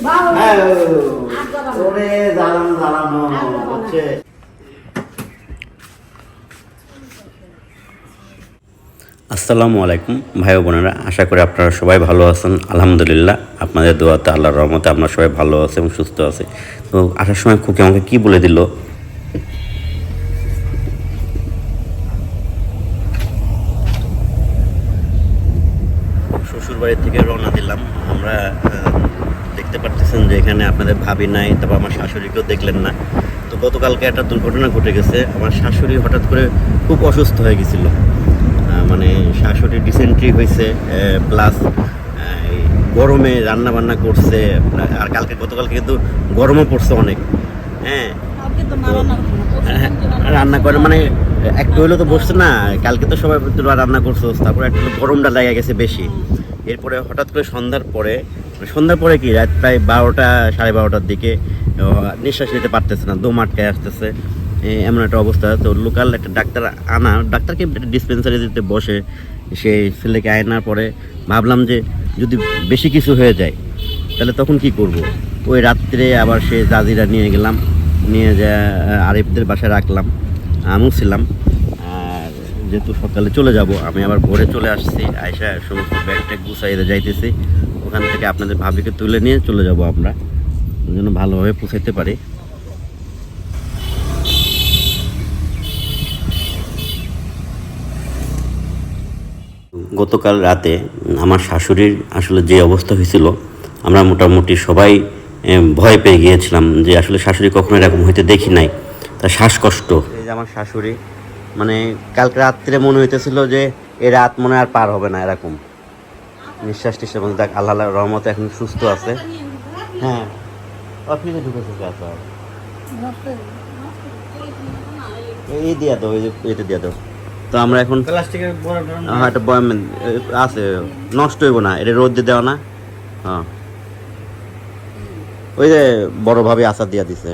আসসালামু আলাইকুম, ভাই বোনেরা, আশা করি আপনারা সবাই ভালো আছেন। আলহামদুলিল্লাহ, আপনাদের দোয়াতে আল্লাহর রহমতে আমরা সবাই ভালো আছি এবং সুস্থ আছি। তো আসার সময় খুকি আমাকে কি বলে দিল? শ্বশুর বাড়ি থেকে রওনা দিলাম। আমরা দেখতে পারতেছেন যে এখানে আপনাদের ভাবি নাই তারপর আমার শাশুড়িকেও দেখলেন না। তো গতকালকে একটা দুর্ঘটনা ঘটে গেছে। আমার শাশুড়ি হঠাৎ করে খুব অসুস্থ হয়ে গেছিল। মানে শাশুড়ি ডিসেন্ট্রি হয়েছে প্লাস গরমে রান্না বান্না করছে আর কালকে গতকালকে কিন্তু গরমও পড়ছে অনেক। হ্যাঁ? হ্যাঁ, রান্না করে মানে একটু হইলেও তো বসছে না। কালকে তো সবাই রান্না করছ তারপরে একটু গরমটা লেগে গেছে বেশি। এরপরে হঠাৎ করে সন্ধ্যার পরে সন্ধ্যার পরে কি? রাত প্রায় বারোটা, সাড়ে বারোটার দিকে নিঃশ্বাস নিতে পারতেছে না, দম আটকায় আসতেছে। এমন একটা অবস্থা। তো লোকাল একটা ডাক্তার আনা ডাক্তারকে ডিসপেন্সারি দিতে বসে সেই ছেলেকে আয়নার পরে ভাবলাম যে যদি বেশি কিছু হয়ে যায়, তাহলে তখন কি করব? ওই রাত্রে আবার সে জাজিরা নিয়ে গেলাম, নিয়ে যা, আরিফদের বাসায় রাখলাম, আমিও ছিলাম। আর যেহেতু সকালে চলে যাব, আমি আবার ভোরে চলে আসছি আয়সা সমস্ত ব্যাগ ট্যাগ গুছাইতে যাইতেছি। ওখান থেকে আপনাদের ভাবিকে তুলে নিয়ে চলে যাব আমরা। যেন ভালোভাবে পৌঁছাইতে পারি। গতকাল রাতে আমার শাশুড়ির আসলে যে অবস্থা হয়েছিল, আমরা মোটামুটি সবাই ভয় পেয়ে গিয়েছিলাম যে আসলে শাশুড়ি কখনো এরকম হইতে দেখি নাই। তার শ্বাসকষ্ট। এই যে আমার শাশুড়ি মানে কালকে রাত্রে মনে হইতেছিল যে এ রাত মনে আর পার হবে না এরকম। নিঃশ্বাস টিশ্বাস বলতে দেখ আল্লাহ রহমতে এখন সুস্থ আছে। হ্যাঁ। অফিসে ঢুকেছে কে আছে এই দিয়া দাও এই যে এটা দিয়া দাও। তো আমরা এখন প্লাস্টিকের হ্যাঁ একটা বয়াম আছে নষ্ট হইব না এটা রোদ দিয়ে দেওয়া না। হ্যাঁ। ওই যে বড় ভাবে আচার দিয়া দিছে।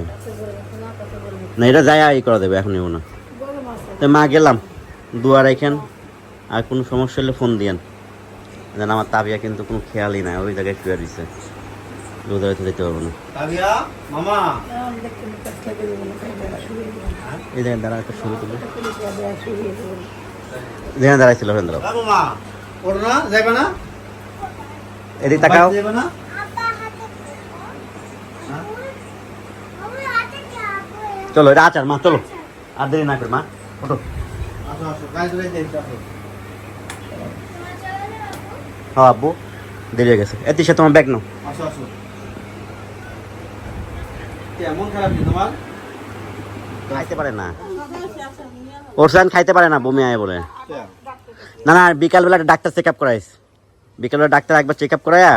না এটা যায় ই করা দেবে এখন নেব না। তো মা গেলাম দুয়ার এখান আর কোনো সমস্যা হলে ফোন দিয়েন। যেন আমার তাবিয়া কিন্তু কোনো খেয়ালই নাই ওই জায়গায় শুয়ে দিছে রোদে হয়তো দেখতে পারব না। তাবিয়া মামা। এই জায়গায় দাঁড়া একটা শুরু তুলে। যেখানে দাঁড়াইছিল ওখানে দাঁড়াও। আ, না? যাবে না? এদিকে তাকাও। যাবে না? চলো এটা আচার মা চলো। আর দেরি না করে মা ওঠো। আসো আসো গাড়ি চলে যাই আসো। হ্যাঁ আব্বু দেরি হয়ে গেছে। এতে সে তোমার ব্যাগ নাও। আসো আসো। কেমন খারাপ তোমার? খাইতে পারে না। ওর খাইতে পারে না বমি আয় বলে। না না বিকালবেলা ডাক্তার চেক আপ করাইস। বিকালবেলা ডাক্তার একবার চেক আপ করায়া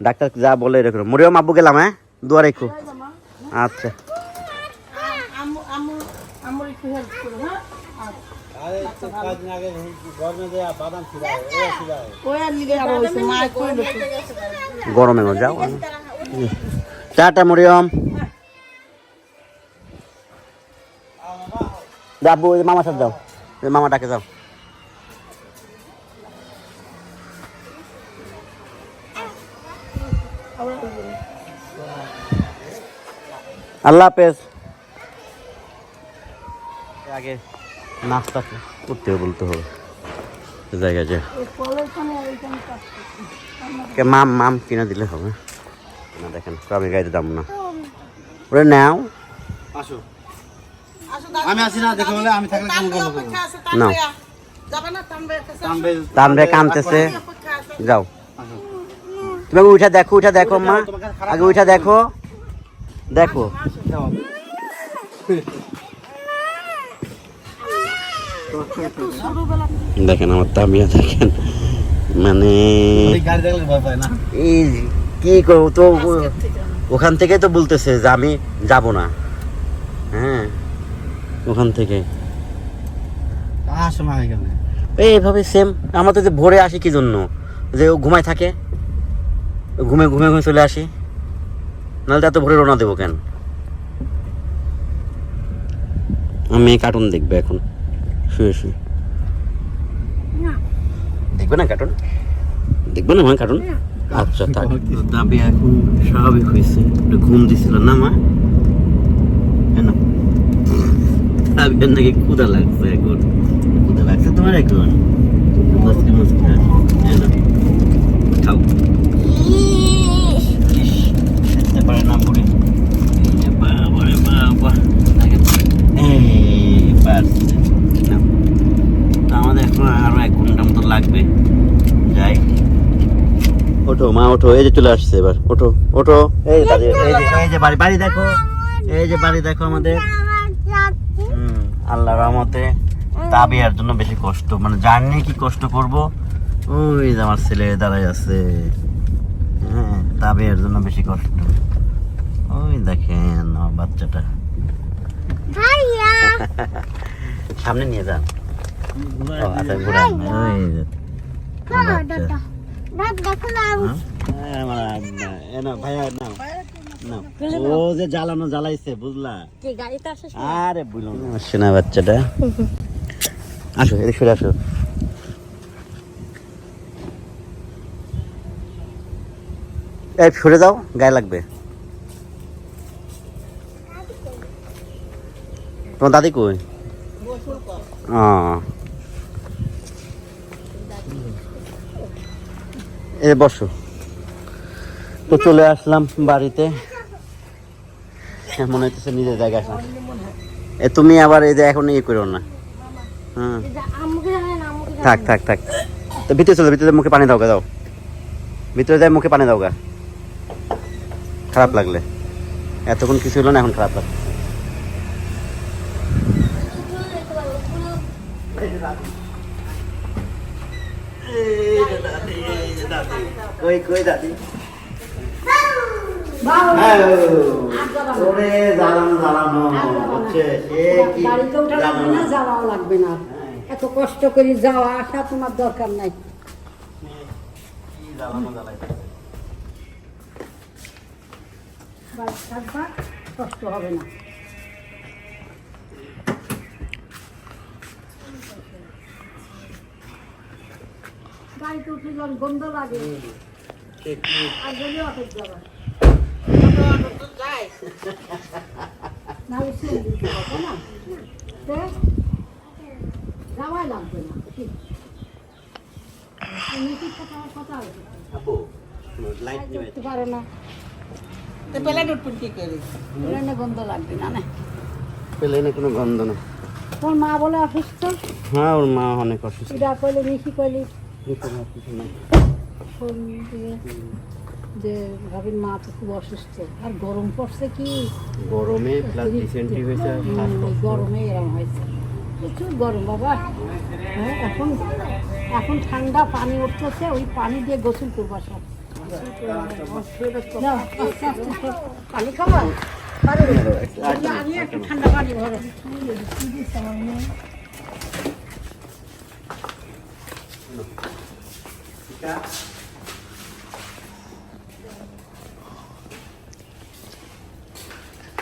ডাক্তার যা বলে এরকম মরিয়ম আব্বু গেলাম হ্যাঁ? দুয়ার আচ্ছা। আম্মুর একটু হেল্প করো হ্যাঁ? আরে তো কদিন আগে গরমে দেয়া বাদাম ছিল ওরা ছিল মা কইলো গরমে না যাও। চাটা মরিয়ম। আব্বু ওই মামার সাথে যাও। ওই মামাটাকে যাও। আল্লাহ হাফেজ। আগে নাস্তা করতে হবে বলতে হবে। যে কে মাম মাম কিনে দিলে হবে। না দেখেন আমি গাইতে দাম না। ওরে নাও। আসো। আমি আছি না দেখে বলে আমি থাকলে কেমন গল্প করব নাও। যাবে না? তানবে কাছে তামবে তান রে কামতেছে যাও। তুমি উঠা দেখো উঠা দেখো মা। আগে উঠা দেখো। দেখো। দেখেন আমার তামিয়া দেখেন। মানে কি করব তো ওখান থেকে তো বলতেছে যে আমি যাব না। হ্যাঁ ওখান থেকে। এইভাবে সেম আমরা তো যে ভোরে আসি কি জন্য? যে ও ঘুমায় থাকে ঘুমে ঘুমে ঘুমে চলে আসি। নাহলে এত ভোরে রওনা দেবো কেন? আমি কার্টুন দেখবে এখন। শুয়ে শুয়ে দেখবে না কার্টুন দেখবে না মা কার্টুন আচ্ছা থাক দাবি এখন স্বাভাবিক হয়েছে একটু ঘুম দিছিল না মা কেন দাবির নাকি ক্ষুদা লাগছে এখন ক্ষুদা লাগছে তোমার এখন মুসকি মুসকি হাসি। এই নাও, খাও ইস, খেতে পারে না বুড়ি এ বাবা রে বাবা এই পারছে নাও। তো আমাদের এখন আরও এক ঘণ্টা মতো লাগবে যাই ওঠো এই যে চলে আসছে এবার ওঠো ওঠো এই যে দাদি, এই যে এই যে বাড়ি বাড়ি দেখো এই যে বাড়ি দেখো আমাদের হুম, আল্লাহ রহমতে তাবিয়ার জন্য বেশি কষ্ট মানে জার্নি কি কষ্ট করব ওই যে আমার ছেলে দাঁড়াই আছে হ্যাঁ তাবিয়ার জন্য বেশি কষ্ট ওই দেখেন আমার বাচ্চাটা সামনে নিয়ে যান আচ্ছা ঘুরান ওই বাচ্চা। ভাইয়া। নাও। ও যে জ্বালানো জ্বালাইছে বুঝলা আরে না বাচ্চাটা এই যাও গায়ে লাগবে তোমার দাদি কই এ বসো তো চলে আসলাম বাড়িতে। মনে হচ্ছে নিজের জায়গা আসলাম। এ তুমি আবার এই যে এখন ইয়ে করো না। হুম। থাক থাক থাক। তো ভিতরে চলো, ভিতরে মুখে পানি দাও গা দাও ভিতরে যাই, মুখে পানি দাও গা খারাপ লাগলে। এতক্ষণ কিছু হলো না, এখন খারাপ লাগছে। কই কই দাদি? ওরে জ্বালানো জ্বালানো হচ্ছে সে কি বাড়িতে ওঠা লাগবে না যাওয়াও লাগবে না। এত কষ্ট করে যাওয়া আসা তোমার দরকার নাই। কষ্ট হবে না। বাড়িতে উঠে গন্ধ লাগে আর যদি অফিস যাবা না উঠে দিতে হবে না তে যাওয়াই লাগবে না ঠিক নীতির কথা কথা হয়েছে আপু লাইট নিবে করতে পারো না। তো পেলে উঠপুন কি করি? ট্রেনে গন্ধ লাগবে না না? পেলে কোনো গন্ধ না। তোর মা বলে অসুস্থ? হ্যাঁ ওর মা অনেক অসুস্থ। কইলে মিশি কইলি কিছু না, যে ভাবির মা তো খুব অসুস্থ। আর গরম পড়ছে কি? গরমে প্লাস ডিসেন্ট্রি হয়েছে গরমে এরম হয়েছে। প্রচুর গরম বাবা। হ্যাঁ এখন এখন ঠান্ডা পানি উঠতেছে ওই পানি দিয়ে গোসল করবা সব পানি খাবা? আমি একটু ঠান্ডা পানি ভরো।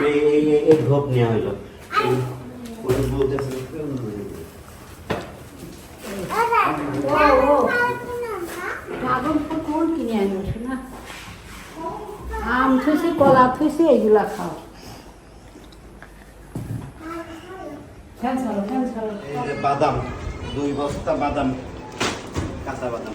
এই- নেওয়া হইল আম থুইছি কলা থুইছি এইগুলা খাও। বাদাম দুই বস্তা বাদাম কাঁচা বাদাম।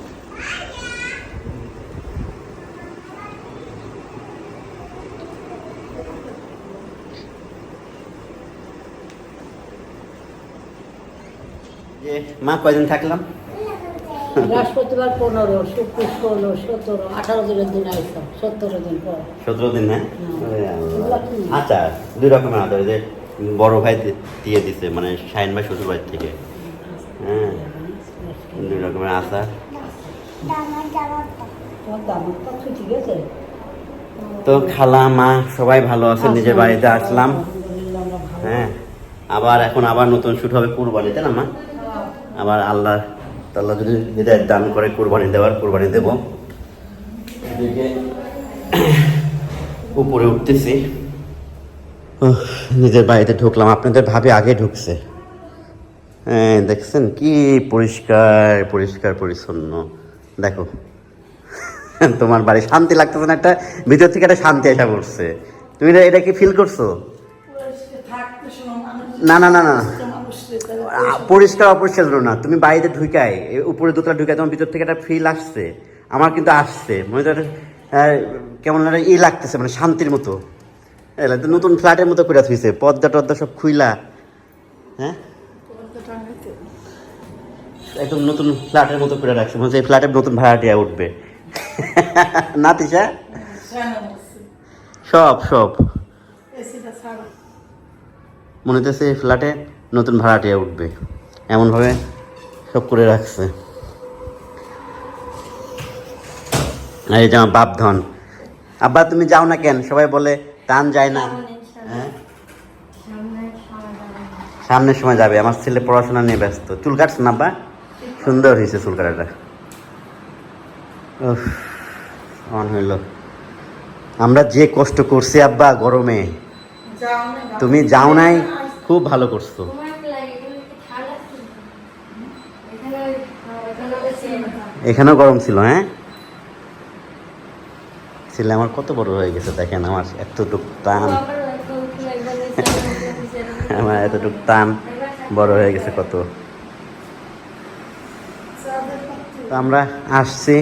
মা কয়দিন থাকলাম? বৃহস্পতিবার পনেরো শুক্র ষোলো সতেরো আঠারো দিনের দিন আইসো সতেরো দিন পর। সতেরো দিন না। কি? আচ্ছা দুই রকমের আদর যে বড় ভাই দিয়ে দিছে মানে শাহিন ভাই শ্বশুর বাড়ি থেকে। হ্যাঁ দুই রকমের আচার। তো খালা মা সবাই ভালো আছে নিজের বাড়িতে আসলাম। হ্যাঁ আবার এখন আবার নতুন শুট হবে কুরবানিতে না মা? আবার আল্লাহ তাল্লাহ যদি হৃদয়ের দান করে কোরবানি দেওয়ার কোরবানি দেব। এদিকে উপরে উঠতেছি। নিজের বাড়িতে ঢুকলাম। আপনাদের ভাবে আগে ঢুকছে। হ্যাঁ দেখছেন কি পরিষ্কার পরিষ্কার পরিচ্ছন্ন। দেখো তোমার বাড়ি শান্তি লাগতেছে না একটা ভিতর থেকে একটা শান্তি আসা করছে তুমি এটা- কি ফিল করছ? না না না না। পরিষ্কার অপরিষ্কার না। তুমি বাইরে ঢুকাই উপরে দোতলা ঢুকাই তোমার ভিতর থেকে একটা ফিল আসছে। আমার কিন্তু আসছে। মনে হচ্ছে কেমন একটা ই লাগতেছে মানে শান্তির মতো। তো নতুন ফ্ল্যাটের মতো করে থুইছে পদ্মা টদ্মা সব খুইলা। হ্যাঁ? একদম নতুন ফ্ল্যাটের মতো করে রাখছে। মনে হচ্ছে ফ্ল্যাটের নতুন ভাড়াটিয়া উঠবে। না তিশা? সব সব। মনে হচ্ছে এই ফ্ল্যাটে নতুন ভাড়াটিয়া উঠবে। এমনভাবে সব করে রাখছে। আর এই যে আমার বাপ ধন আব্বা তুমি যাও না কেন? সবাই বলে টান যায় না। হ্যাঁ? সামনের সময় যাবে আমার ছেলে পড়াশোনা নিয়ে ব্যস্ত। চুল কাটছে না আব্বা? সুন্দর হয়েছে চুল কাটাটা। অন হইল। আমরা যে কষ্ট করছি আব্বা গরমে। তুমি যাও নাই? খুব ভালো করছ। এখানেও গরম ছিল হ্যাঁ? ছেলে আমার কত বড় হয়ে গেছে, দেখেন আমার এতটুক টান। আমার এতটুক টান বড় হয়ে গেছে কত। তো আমরা আসছি,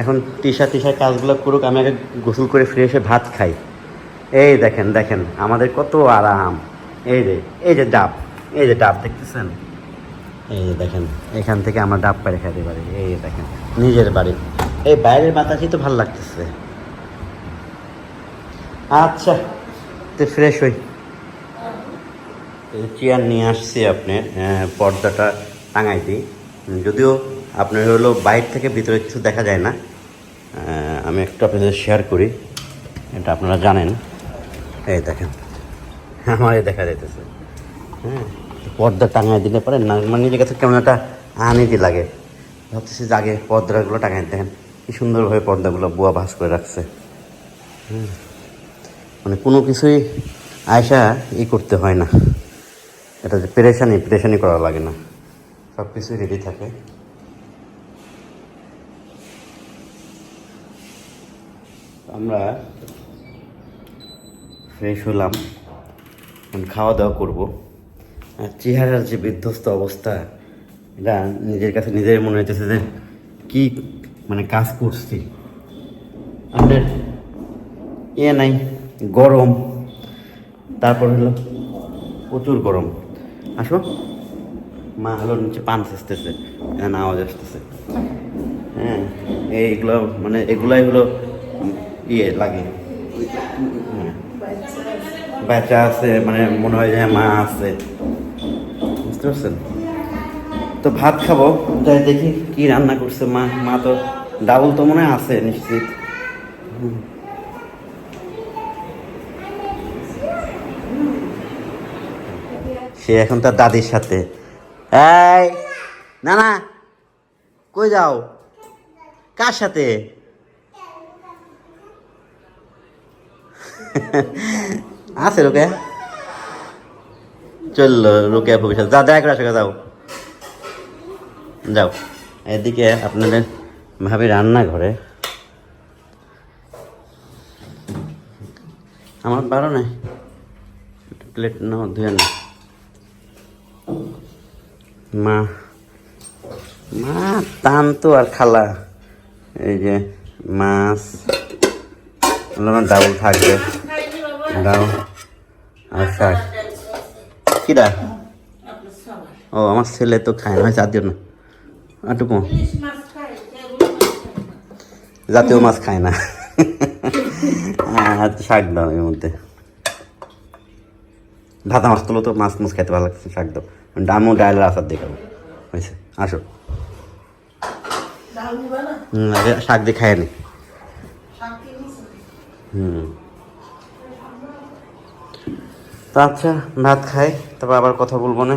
এখন টিসা টিসা কাজগুলো করুক, আমি আগে গোসল করে ফিরে এসে ভাত খাই। এই দেখেন দেখেন, আমাদের কত আরাম। এই যে এই যে ডাব এই যে ডাব দেখতেছেন? এই যে দেখেন এখান থেকে আমরা ডাব পাড়ে খাইতে পারি এই যে দেখেন নিজের বাড়ি। এই বাইরের বাতাসই তো ভালো লাগতেছে। আচ্ছা তো ফ্রেশ হই। চেয়ার নিয়ে আসছি আপনার পর্দাটা টাঙাই দিই। যদিও আপনার হলো বাইরে থেকে ভিতরে কিছু দেখা যায় না আমি একটু আপনাদের শেয়ার করি এটা আপনারা জানেন। এই দেখেন। আমার দেখা যাইতেছে। হ্যাঁ পর্দা টাঙাই দিলে পরে না মানে নিজের কাছে কেমন একটা আনিজি লাগে। ভাবতেছি আগে পর্দাগুলো টাঙাই দেখেন কি সুন্দরভাবে পর্দাগুলো বুয়া ভাস করে রাখছে। হুম। মানে কোনো কিছুই আয়সা ই করতে হয় না। এটা যে পেরেশানি পেরেশানি করা লাগে না। সব কিছুই রেডি থাকে। আমরা ফ্রেশ হলাম। খাওয়া দাওয়া করব। আর চেহারার যে বিধ্বস্ত অবস্থা, এটা নিজের কাছে নিজের মনে হইতেছে যে কী মানে কাজ করছি। আমাদের ইয়ে নাই, গরম। তারপর হলো প্রচুর গরম। আসো। মা হলো নিচে পান সেচতেছে, এখানে আওয়াজ আসতেছে। হ্যাঁ এইগুলো মানে এগুলাই হলো ইয়ে লাগে। হ্যাঁ। বাচ্চা আছে মানে মনে হয় যে হ্যাঁ, মা আছে। বুঝতে পারছেন? তো ভাত খাব যাই দেখি কি রান্না করছে মা। মা তো ডাবল তো মনে আছে নিশ্চিত। সে এখন তার দাদির সাথে। এই না না কই যাও? কার সাথে? আছে রোকে চলল রোকে ভবিষ্যৎ। যা দেখা করে যাও। যাও। এদিকে আপনাদের ভাবি রান্নাঘরে। আমার বারো নাই। প্লেট নাও, ধুয়ে না মা মা টান তো আর খালা। এই যে মাছ ডাবল থাকবে। ডাউ আর শাক কিরা? ও আমার ছেলে তো খায় না দিও না। খাই না। জাতীয় মাছ খায় না। শাক দাও এর মধ্যে। ভাতা মাছ তুলো তো মাছ মাছ খাইতে ভালো লাগছে শাক দাও। ডামু ডালের আচার দেখাবো হয়েছে আসো। শাক দিয়ে খায় নি। হুম। তো আচ্ছা ভাত খাই তারপর আবার কথা বলব না।